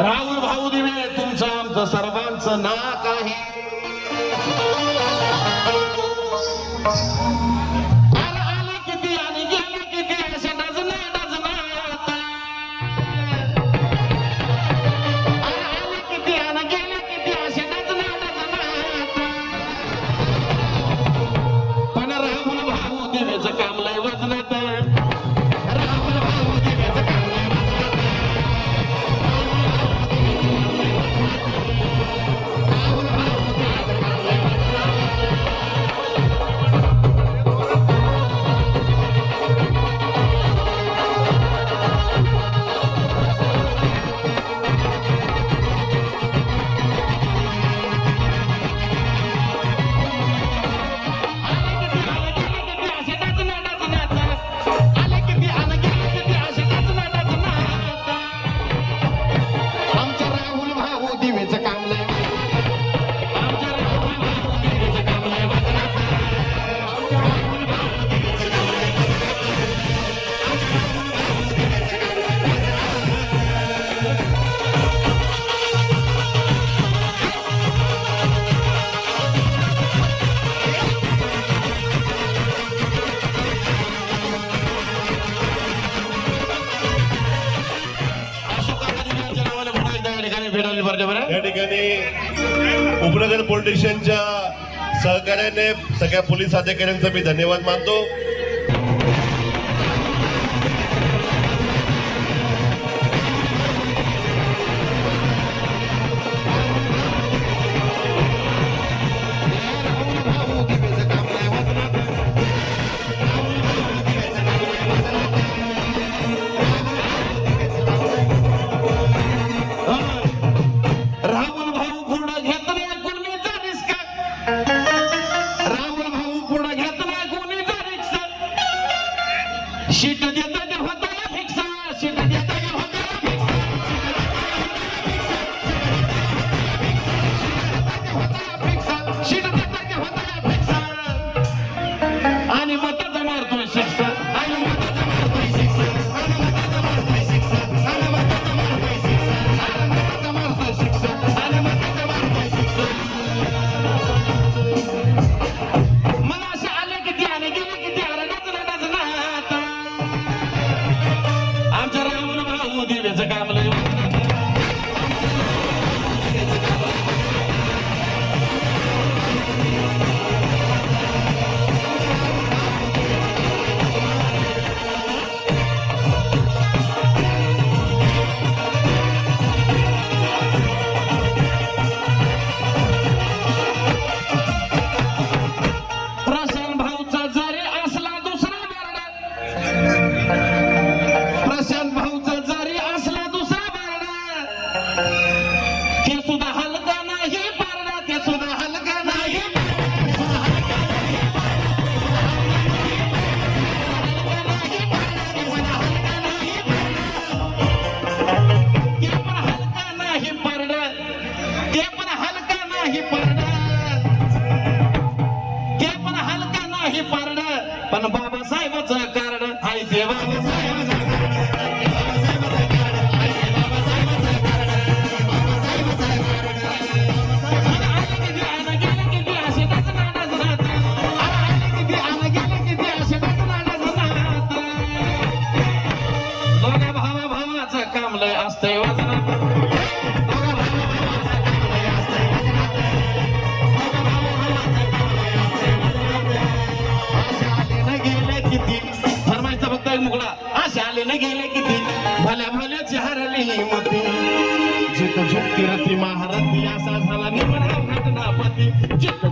राहुल भाऊ दिवे तुमचा आमचा सर्व വെച്ച് भीमनगर पोलीस स्टेशनच्या सहकार्याने सगळ्या पोलीस अधिकाऱ्यांचा मी धन्यवाद मानतो. Si tu dios de give it to Camelot. नाही पारड पण तग मुकडा अशाले न गेले किती? भल्या भल्या चहारली मती जित झुकती रती महारथी असा झाला निमणा घटनापती. जित